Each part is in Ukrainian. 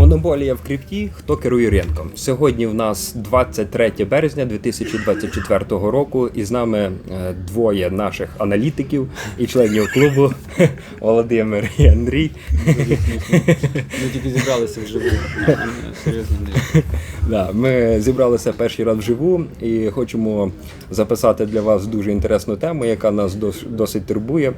Монополія в крипті. Хто керує ринком? Сьогодні в нас 23 березня 2024 року, і з нами е, двоє наших аналітиків і членів клубу Володимир і Андрій. Ми тільки зібралися вживу. Серйозно Да, ми зібралися перший раз вживу і хочемо записати для вас дуже інтересну тему, яка нас дос- досить турбує.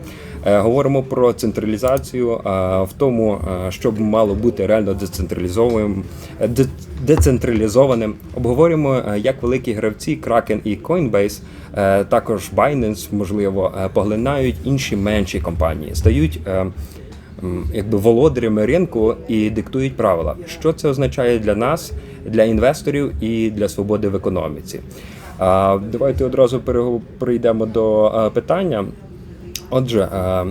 Е, Говоримо про централізацію, в тому, е, що б мало бути реально децентралізованим. е, де- Децентралізованим обговорюємо, е, як великі гравці Kraken і Coinbase, е, також Binance, можливо, е, поглинають інші менші компанії, стають е, якби володарями ринку і диктують правила. Що це означає для нас, для інвесторів і для свободи в економіці? Давайте одразу перейдемо до е, питання. Отже, е, е,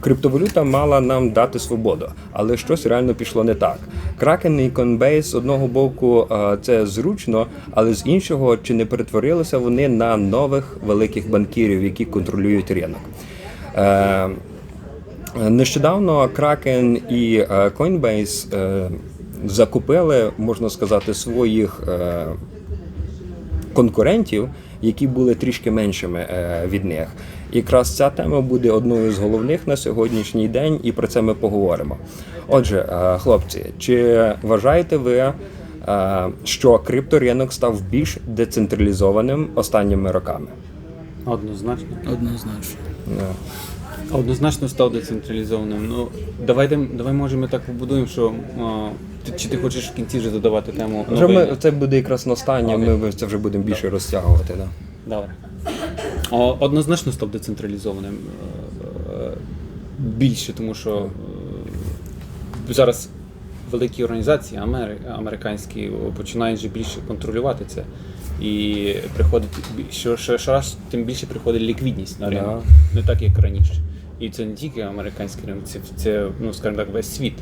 криптовалюта мала нам дати свободу, але щось реально пішло не так. Kraken і Coinbase з одного боку е, це зручно, але з іншого чи не перетворилися вони на нових великих банкірів, які контролюють ринок. Нещодавно Kraken і Coinbase закупили, можна сказати, своїх конкурентів, які були трішки меншими е, від них. І якраз ця тема буде одною з головних на сьогоднішній день, і про це ми поговоримо. Отже, е, хлопці, чи вважаєте ви, е, що крипторинок став більш децентралізованим останніми роками? Однозначно. Однозначно. Е, Однозначно став децентралізованим. Ну, давайте, давай може ми так побудуємо, що а, ти, чи ти хочеш в кінці вже додавати тему Вже новини? ми це буде якраз настання. Окей. Ми це вже будемо більше розтягувати. Да. Добре. О, Однозначно став децентралізованим е, е, більше, тому що е, зараз великі організації американські починають вже більше контролювати це. І приходить що, що, що раз, тим більше приходить ліквідність на ринок. Не так, як раніше. І це не тільки американський ринок, це, це ну, скажімо так, весь світ.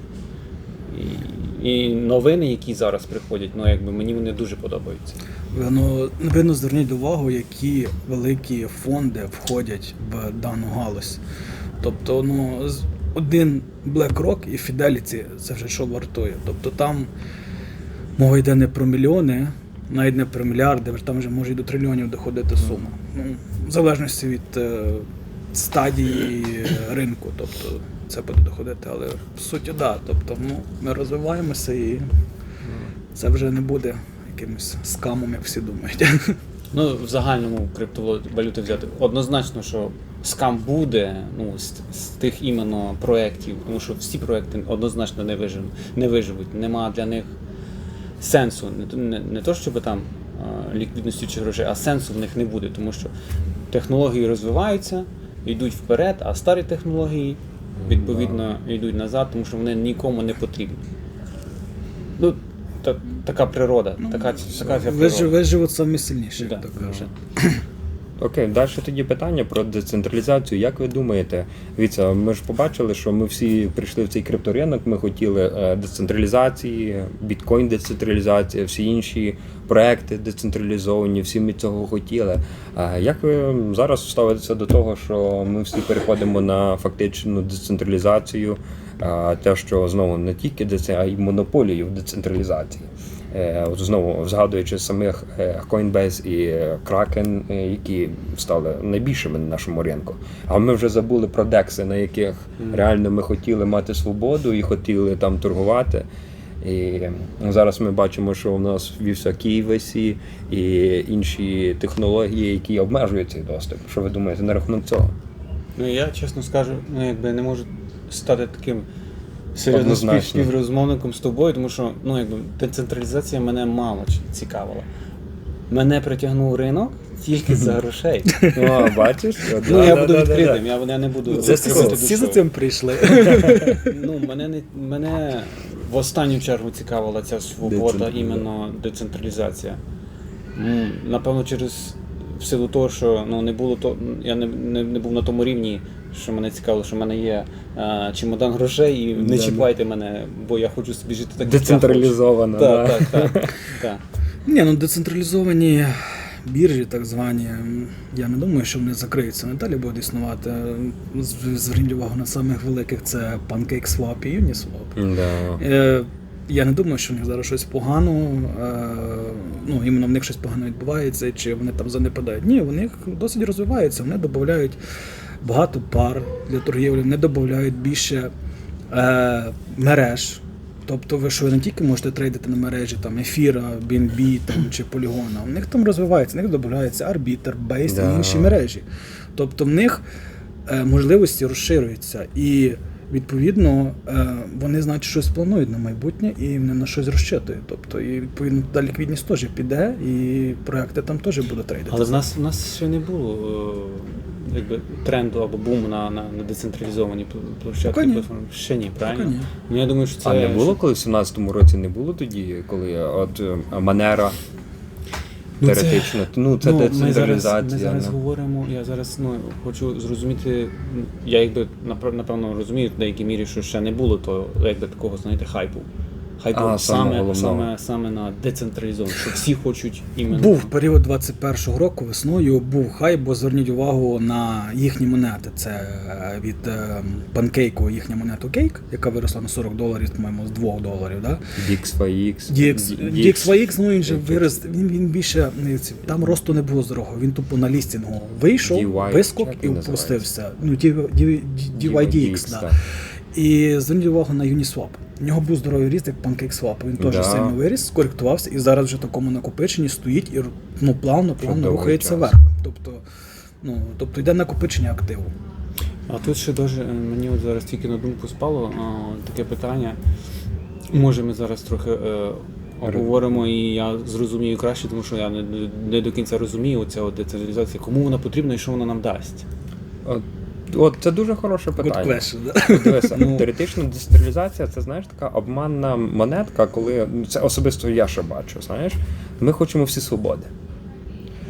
І, і новини, які зараз приходять, ну якби мені вони дуже подобаються. Ну, напевно, зверніть увагу, які великі фонди входять в дану галузь. Тобто, ну, один BlackRock і Fidelity це вже що вартує. Тобто там мова йде не про мільйони, навіть не про мільярди, там вже може і до трильйонів доходити сума. Ну, в залежності від е, стадії ринку. Тобто це буде доходити, але в суті, да. Тобто, ну, ми розвиваємося і це вже не буде якимось скамом, як всі думають. Ну, в загальному криптовалюти взяти. Однозначно, що скам буде ну, з, з тих іменно проєктів, тому що всі проєкти однозначно не виживуть, не виживуть. Нема для них сенсу. Не, не, не то, щоб там ліквідності чи грошей, а сенсу в них не буде, тому що технології розвиваються, йдуть вперед, а старі технології відповідно йдуть назад, тому що вони нікому не потрібні. Ну, та, така природа, така, така Ви природа. Виживуть самі сильніші, Да, так кажуть. Окей, далі тоді питання про децентралізацію. Як ви думаєте? Дивіться, ми ж побачили, що ми всі прийшли в цей крипторинок, ми хотіли е, децентралізації, біткоін децентралізація, всі інші проекти децентралізовані, всі ми цього хотіли. Як ви зараз ставитеся до того, що ми всі переходимо на фактичну децентралізацію, те, що знову не тільки деце, а й монополію в децентралізації? Е, От знову згадуючи самих е, Coinbase і е, Kraken, які стали найбільшими на нашому ринку. А ми вже забули про декси, на яких реально ми хотіли мати свободу і хотіли там торгувати. І зараз ми бачимо, що у нас вівся KYC і інші технології, які обмежують цей доступ. Що ви думаєте на рахунок цього? Ну я чесно скажу, ну якби не можу стати таким серйозно Однозначно. спів- співрозмовником з тобою, тому що ну якби децентралізація мене мало чи- цікавила. Мене притягнув ринок тільки за грошей. О, бачиш? Ну я буду відкритим, я, я не буду Це розкривати всі, душу. всі за цим прийшли. Ну, мене не мене в останню чергу цікавила ця свобода, Децентралізація. іменно децентралізація. М, Напевно, через в силу того, що ну не було то, я не, не, не був на тому рівні, що мене цікавило, що в мене є е, чемодан грошей, і не Да. чіпайте мене, бо я хочу собі жити так. Децентралізовано. да. Так, так, так. Ні, ну децентралізовані біржі, так звані, я не думаю, що вони закриються. Надалі будуть існувати. З- Зверніть увагу на самих великих це PancakeSwap і Uniswap. Да. Е, я не думаю, що в них зараз щось погано, е, ну, іменно в них щось погано відбувається, чи вони там занепадають. Ні, в них досить розвиваються, вони додають багато пар для торгівлі, вони додають більше е, мереж. Тобто ви що ви не тільки можете трейдити на мережі там ефіра, BNB там, чи полігона, у них там розвивається, в них додається арбітр, бейс Да. і інші мережі. Тобто в них е, можливості розширюються. І відповідно е, вони значить щось планують на майбутнє і вони на щось розчитують. Тобто, і відповідно та ліквідність теж піде, і проекти там теж будуть трейдити. Але в нас, в нас ще не було е, якби, тренду або буму на, на, на децентралізовані площадки. Поки платформи. Ще ні, правильно? ні. Ну я думаю, що це А не було, коли в 17-му році не було тоді, коли от е, Манера Ну, це- теоретично. Ну, це ну, ми зараз, ми зараз ну. говоримо. Я зараз ну хочу зрозуміти. Я якби напевно розумію в деякій мірі, що ще не було то якби такого, знаєте, хайпу. Хайпу А, саме саме, саме, на децентралізовані, що всі хочуть іменно. Був період 21-го року весною, був хайп, бо зверніть увагу на їхні монети. Це е, від е, панкейку їхня монета Cake, яка виросла на 40 доларів, по-моєму, з 2 доларів. Да? DXYX. DX, DXYX, ну він же DX. вирос, він, він більше, не, там росту не було здорового, він тупо на лістінгу вийшов, DY, вискок і він впустився. Ну, DYDX, так. І зверніть увагу на Uniswap. У нього був здоровий ріст, як PancakeSwap. Він теж Да. сильно виріс, скоректувався і зараз вже в такому накопиченні стоїть і ну, плавно, плавно рухається час. вверх. Тобто, ну, тобто йде накопичення активу. А тут ще дуже е, мені от зараз тільки на думку спало а, таке питання. Може, ми зараз трохи е, обговоримо, і я зрозумію краще, тому що я не, не до кінця розумію ця от децентралізація, кому вона потрібна і що вона нам дасть. От, от це дуже хороше Good питання. question. Дивися, Ну. теоретично децентралізація це знаєш така обманна монетка, коли ну, це особисто я що бачу. Знаєш, ми хочемо всі свободи.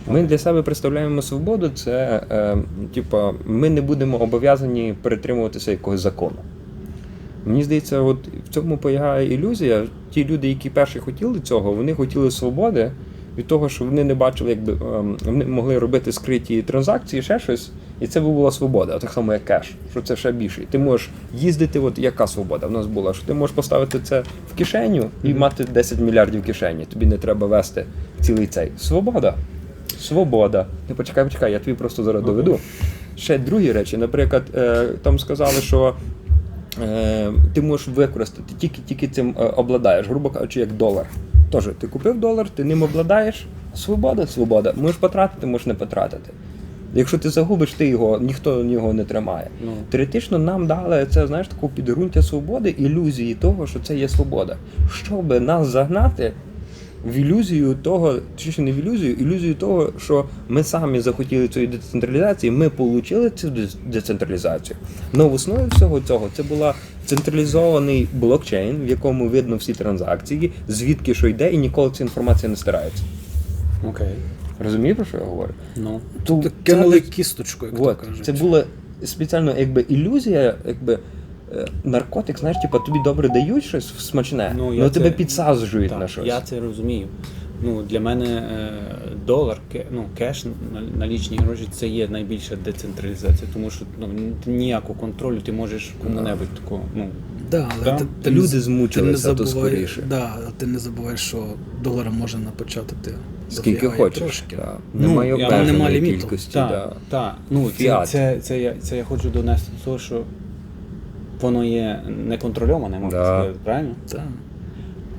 Ми для себе представляємо свободу, це е, типа, ми не будемо обов'язані перетримуватися якогось закону. Мені здається, от в цьому полягає ілюзія. Ті люди, які перші хотіли цього, вони хотіли свободи від того, що вони не бачили, якби ем, вони могли робити скриті транзакції, ще щось, і це була свобода, так само як кеш, що це ще більше. Ти можеш їздити, от яка свобода в нас була, що ти можеш поставити це в кишеню і мати 10 мільярдів в кишені. Тобі не треба вести цілий цей. Свобода. Свобода. Не почекай, почекай, я тобі просто зараз доведу. Ще другі речі. Наприклад, е, там сказали, що е, ти можеш використати, тільки, тільки цим е, обладаєш, грубо кажучи, як долар. Тож, ти купив долар, ти ним обладаєш. Свобода, свобода. Можеш потратити, можеш не потратити. Якщо ти загубиш, ти його, ніхто його не тримає. Ну. Теоретично нам дали це, знаєш, таку підґрунтя свободи, ілюзії того, що це є свобода. Щоб нас загнати в ілюзію того, чи ще не в ілюзію, ілюзію того, що ми самі захотіли цієї децентралізації, ми отримали цю децентралізацію. Но в основі всього цього це була централізований блокчейн, в якому видно всі транзакції, звідки що йде, і ніколи ця інформація не стирається. Окей. Розумієш, про що я говорю? Ну. То, кинули це, кісточку, як Вот, то кажуть. це була спеціально якби ілюзія, якби. е, Наркотик, знаєш, типу, тобі добре дають щось смачне, Ну, але тебе це- підсаджують Так, на щось. Я це розумію. Ну, для мене е, долар, ну, кеш, на- налічні гроші це є найбільша децентралізація, тому що ну, ніякого контролю ти можеш кому-небудь такого. Ну, Да, але Да? ти, ти Люди змучилися, ти не то скоріше. Да, а ти не забуваєш, що долара можна напечатати Скільки хочеш. трошки. Да. Ну, Немає обмеженої нема кількості. Так, Да. так. Ну, це, Фіат. це, це, я, це я хочу донести до того, що воно є неконтрольоване, можна Да. сказати, правильно? Так.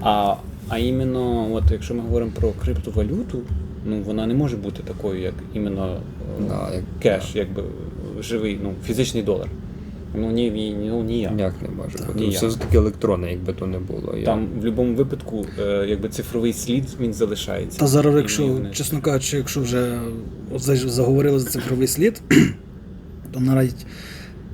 А, а іменно, от якщо ми говоримо про криптовалюту, ну вона не може бути такою, як іменно е, Да, як- кеш, якби живий, ну, фізичний долар. Ну ні, ні, ну ніяк. Ніяк не може Так, бути. ніяк. Все ж таки електронне, якби то не було. Я- Там в будь-якому випадку, е, якби цифровий слід він залишається. Та зараз, якщо, вони- чесно кажучи, якщо вже заговорили за цифровий слід, то навіть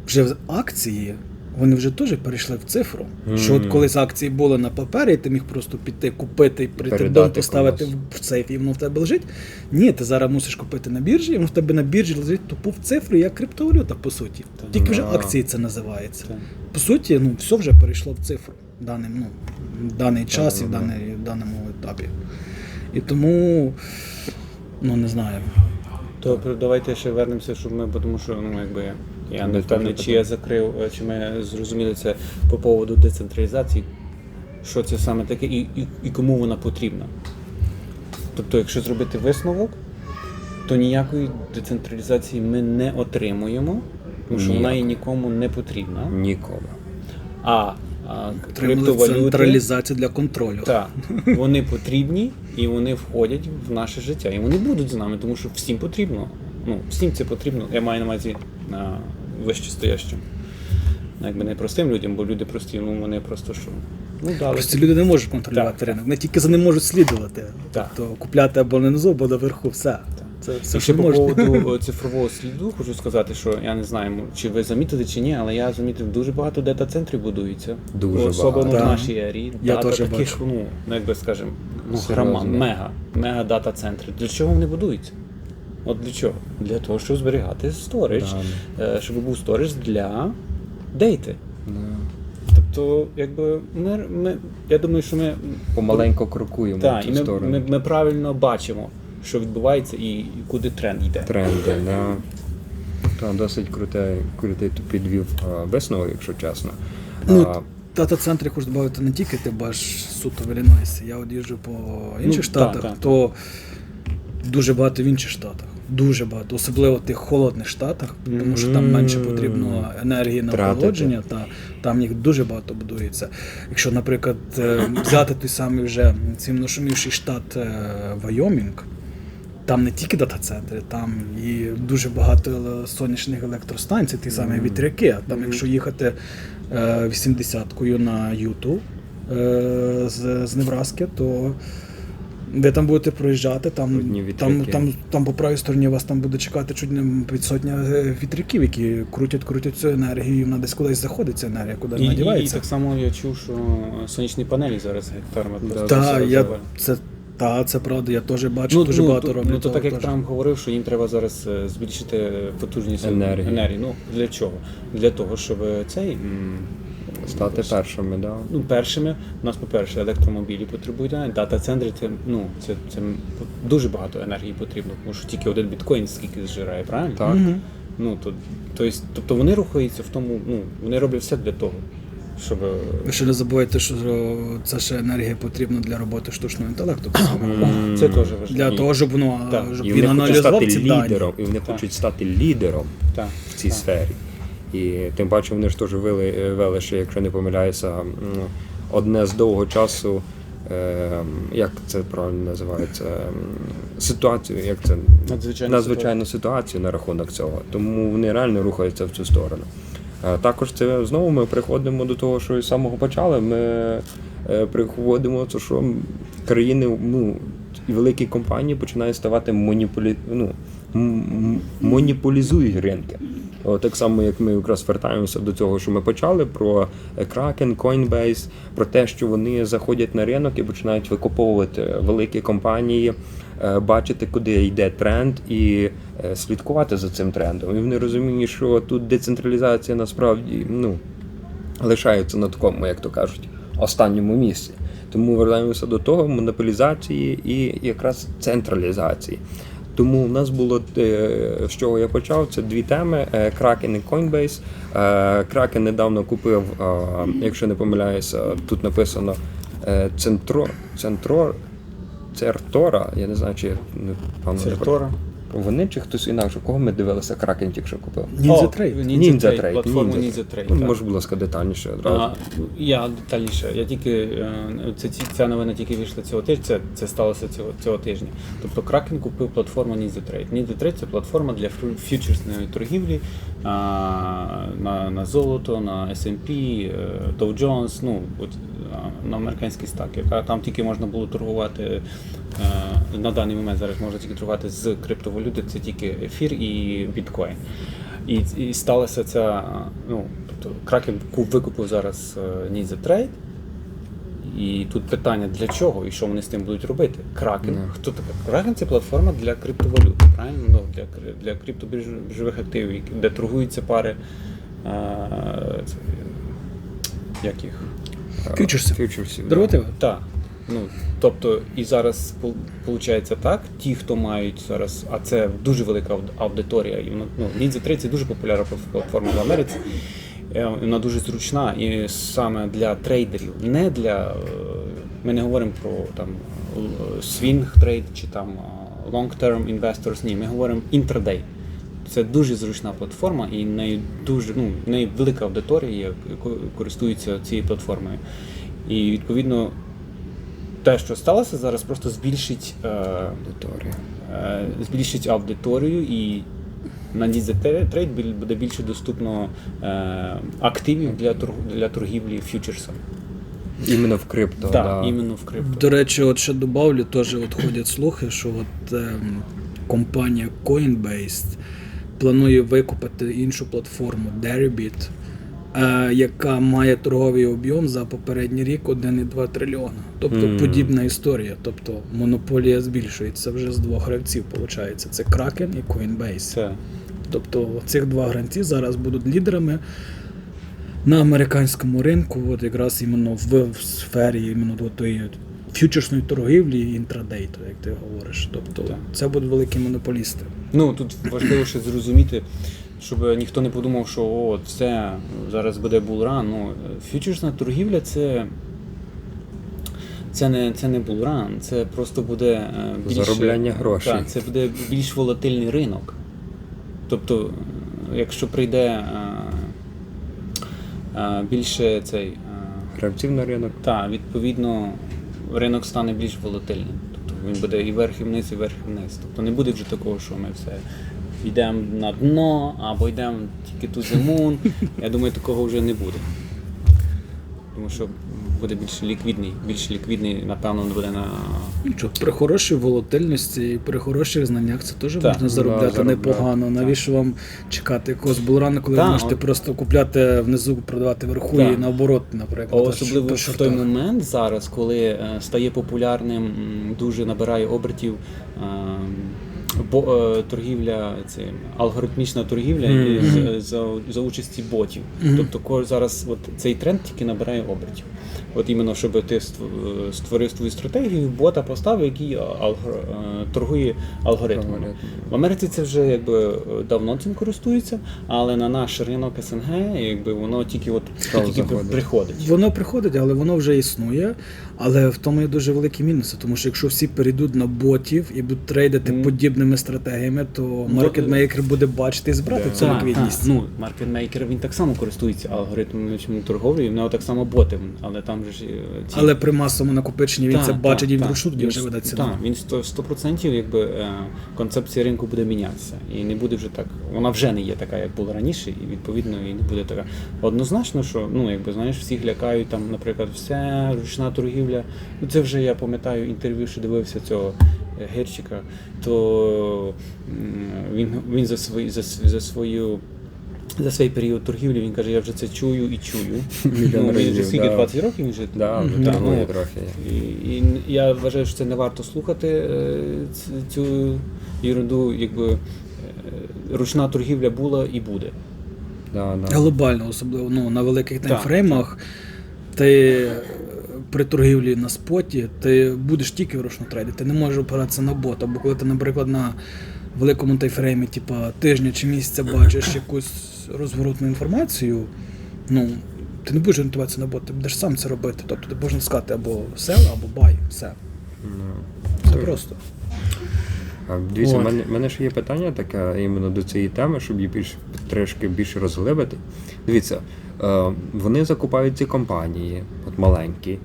вже в акції вони вже теж перейшли в цифру. Що от колись акції були на папері, ти міг просто піти купити і прийти Передати поставити комусь. в сейф, і воно в тебе лежить. Ні, ти зараз мусиш купити на біржі, і воно в тебе на біржі лежить тупо в цифрі, як криптовалюта, по суті. Тільки вже акції це називається. По суті, ну все вже перейшло в цифру в даний, ну, в даний час і в, даний, в даному етапі. І тому, ну не знаю. То про- давайте ще вернемося, щоб ми, тому що ну якби я не впевнений, чи я закрив, е, чи ми зрозуміли це по поводу децентралізації. що це саме таке і, і, і кому вона потрібна. Тобто, якщо зробити висновок, то ніякої децентралізації ми не отримуємо, тому що вона Ніяк. і нікому не потрібна. Ніколи. А, криптовалюти централізацію для контролю. так, вони потрібні і вони входять в наше життя. І вони будуть з нами, тому що всім потрібно. Ну, всім це потрібно. Я маю на увазі на вищестоящим. Ну, Якби не простим людям, бо люди прості, ну вони просто що. Ну, дали. Просто люди не можуть контролювати Так, ринок, вони тільки за ним можуть слідувати. Так. Тобто купляти або не внизу, або наверху, все. Це все, І що ще по поводу цифрового сліду хочу сказати, що я не знаю, чи ви замітили чи ні, але я замітив, дуже багато дета-центрів будується. Дуже Особливо багато. в нашій ері. Я Дата теж таких, бачу. ну, ну, як би скажемо, ну, Серйозно. грама, мега, мега дата-центри. Для чого вони будуються? От для чого? Для того, щоб зберігати сторіч, е, щоб був сторіч для дейти. Тобто, якби ми, ми я думаю, що ми Помаленько крокуємо так, в і цю ми, сторону. ми, ми правильно бачимо, що відбувається і, куди тренд йде. Тренди, да. Та, досить крутий, крутий підвів висновок, якщо чесно. Ну, А, Дата-центри хочу додати не тільки ти бачиш суто в Іллінойсі. Я от їжджу по інших Ну, штатах, так, так. то дуже багато в інших штатах. Дуже багато, особливо в тих холодних штатах, тому що там менше потрібно енергії на охолодження, та там їх дуже багато будується. Якщо, наприклад, е, взяти той самий вже цим нашумівший штат е, Вайомінг, там не тільки дата-центри, там і дуже багато е, сонячних електростанцій, ті самі вітряки. А там, якщо їхати е, 80-кою на Юту е, з, з Невраски, то ви там будете проїжджати, там, там, там, там по правій стороні вас там буде чекати чуть не під сотня е, вітряків, які крутять, крутять цю енергію, і вона десь кудись заходить ця енергія, куди І, вона і, і так само я чув, що сонячні панелі зараз гектарами просто я, це, та, це правда, я теж бачу, дуже багато то- роблять. Ну, то так як теж. Трамп говорив, що їм треба зараз е, збільшити потужність Енергії. енергії. Ну для чого? Для того, щоб цей м, стати першими, да. ну, першими, у нас, по-перше, електромобілі потребують, дата-центри це, ну, це, це дуже багато енергії потрібно, тому що тільки один біткоін скільки зжирає, правильно? Так. Ну, то, то есть, тобто вони рухаються в тому, ну, вони роблять все для того, щоб. Ви ще не забувайте, що це ще енергія потрібна для роботи штучного інтелекту. так це теж важливо. Для того, щоб воно Так. щоб І він вони хочуть аналізував стати ці дані. лідером, і вони хочуть стати лідером Так, в цій так. сфері. І тим паче вони ж теж вели, е, вели ще, якщо не помиляюся, м, одне з довго часу, е, як це правильно називається, м, ситуацію, як це Надзвичайна надзвичайну ситуацію на рахунок цього. Тому вони реально рухаються в цю сторону. Е, Також це знову ми приходимо до того, що і самого почали. Ми е, приходимо, це що країни, ну і великі компанії починають ставати моніполі... ну, м- м- моніполізують ринки. О, так само, як ми якраз вертаємося до цього, що ми почали про е, Kraken, Coinbase, про те, що вони заходять на ринок і починають викуповувати великі компанії, бачити, куди йде тренд, і е, слідкувати за цим трендом. І вони розуміють, що тут децентралізація насправді ну, лишається на такому, як то кажуть, останньому місці. Тому вертаємося до того монополізації і якраз централізації. Тому в нас було е, з чого я почав. Це дві теми: е, Kraken і Coinbase. Е, Kraken недавно купив, е, якщо не помиляюся, тут написано е, Центро, Цертора. Я не знаю, чи я не Цертора. Вони чи хтось інакше. Кого ми дивилися Kraken тільки що купив? Trade. Ninja Trade, Trade, платформу Ну, так. Може, будь ласка, детальніше одразу. А, я детальніше. Я тільки е, це ця новина тільки вийшла цього тижня. Це, це сталося цього, цього тижня. Тобто Kraken купив платформу Ninja Trade. Ninja Trade – це платформа для фьючерсної торгівлі а, на, на золото, на S&P, е, Dow Jones, ну от на американські стаки. Та там тільки можна було торгувати на даний момент. Зараз можна тільки торгувати з криптовалюти. Це тільки ефір і біткоін. І, і сталося ця, ну, тобто Кракен викупив зараз е, Ninja Trade. І тут питання для чого і що вони з тим будуть робити? Кракен. Хто така? Кракен це платформа для криптовалют, правильно? Ну, для, для криптобіржових активів, де торгуються пари. е, це, як їх? Фьючерси. Фьючерсів, да. Так. Ну, тобто, і зараз виходить так, ті, хто мають зараз, а це дуже велика аудиторія, і ну, Ninja 3 це дуже популярна платформа в Америці. Е, Вона дуже зручна і саме для трейдерів, не для. е, Ми не говоримо про там свінг трейд чи там е, long-term investors, ні, ми говоримо intraday. Це дуже зручна платформа, і в неї дуже ну, неї велика аудиторія, є, яко- користується цією платформою. І відповідно те, що сталося зараз, просто збільшить, е, Аудиторія. е, збільшить аудиторію і на Дізі Трейд буде більше доступно е, активів для, торг- для торгівлі фьючерсами. Іменно в крипто. Так, да. іменно в крипто. До речі, от ще добавлю, теж от ходять слухи, що от ем, компанія Coinbase планує викупити іншу платформу Deribit, яка має торговий об'єм за попередній рік 1,2 трильйона. Тобто Мгм. подібна історія. Тобто монополія збільшується вже з двох гравців, виходить. Це Kraken і Coinbase. Це Тобто цих два гравці зараз будуть лідерами на американському ринку, от якраз іменно в, в сфері іменно до тої фьючерсної торгівлі і інтрадейту, як ти говориш. Тобто Так. це будуть великі монополісти. Ну тут важливо ще зрозуміти, щоб ніхто не подумав, що о, це зараз буде булран. Ну, фьючерсна торгівля це. Це не, це не булран, це просто буде е, більше, Заробляння грошей. Так, це буде більш волатильний ринок. Тобто, якщо прийде е, е, більше цей. Гравців на ринок. так, відповідно, ринок стане більш волатильним. Тобто він буде і вверх, і вниз, і вверх, і вниз. Тобто не буде вже такого, що ми все йдемо на дно або йдемо тільки ту зимун. Я думаю, такого вже не буде. Тому що буде більш ліквідний, більш ліквідний, напевно, буде на. Нічого, при хорошій волатильності і при хороших знаннях це теж можна да, заробляти заробляти, непогано. так. Навіщо вам чекати якогось булрану, коли Так, ви можете от- просто купляти внизу, продавати вверху Так. і наоборот, наприклад. Особливо в той момент зараз, коли е, стає популярним, дуже набирає обертів е, бо, е, торгівля, це алгоритмічна торгівля і з- за, за участі ботів. Мгм. Тобто ко- зараз от цей тренд тільки набирає обертів. От іменно, щоб ти е, створив свою стратегію, бота поставив, який алгор- е, торгує алгоритмами. Алгоритм. В Америці це вже якби давно цим користуються, але на наш ринок СНГ якби воно тільки от тільки приходить. Воно приходить, але воно вже існує. Але в тому є дуже великі мінуси, тому що якщо всі перейдуть на ботів і будуть трейдити Мгм. Подібними стратегіями, то маркетмейкер буде бачити і збирати цю ліквідність. Ну, маркетмейкер він так само користується алгоритмом торговлі, в нього так само боти, але там же ж е, ці... Але при масовому накопиченні він Так, це так, бачить і так. вручну тоді Він вже с- Так, він 100%, 100% якби е, концепція ринку буде мінятися. І не буде вже так. Вона вже не є така, як була раніше, і відповідно і не буде така. Однозначно, що ну якби знаєш, всіх лякають там, наприклад, все ручна торгівля. Ну це вже я пам'ятаю інтерв'ю, що дивився цього. Герчика, то він, він за, свої, за, за свою за свій період торгівлі він каже, я вже це чую і чую. Ну, він вже скільки да. 20 років він вже Да, вже торгує Ну, трохи. і, і я вважаю, що це не варто слухати е, цю ерунду, якби е, ручна торгівля була і буде. Да, да. Глобально, особливо ну, на великих таймфреймах, ти при торгівлі на споті ти будеш тільки вручну трейдити, ти не можеш опиратися на бот. Або коли ти, наприклад, на великому таймфреймі, типа тижня чи місяця бачиш якусь розворотну інформацію, ну. Ти не будеш орієнтуватися на бот, ти будеш сам це робити. Тобто ти можеш натискати або sell, або buy. Все. Ну. Це просто. Дивіться, в мене, мене ще є питання таке іменно до цієї теми, щоб її більш трошки більше розглибити. Дивіться, е, вони закупають ці компанії, от маленькі.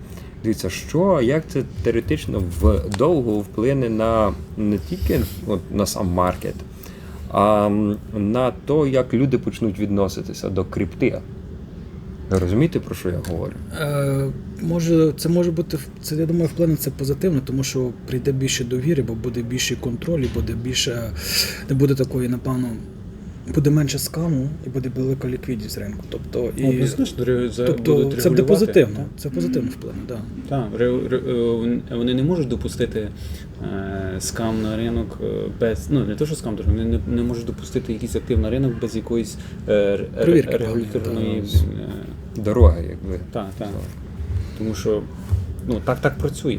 Дивіться, що, як це теоретично вдовго вплине на не тільки от, на сам маркет, а на те, як люди почнуть відноситися до крипти. Розумієте, про що я говорю? Е, може, це може бути це, я думаю, вплине це позитивно, тому що прийде більше довіри, бо буде більше контроль, і буде більше, не буде такої, напевно, буде менше скаму і буде велика ліквідність ринку. Тобто, і, тобто це буде позитивно. Це позитивно вплине, так. Так, ре- ре- е, вони не можуть допустити е, скам на ринок е, без. Ну, не то, що скам, вони не, не можуть допустити якийсь актив на ринок без якоїсь е, ре- регуляторної. Дороги, якби. Так, так. Тому що ну, так, так працює.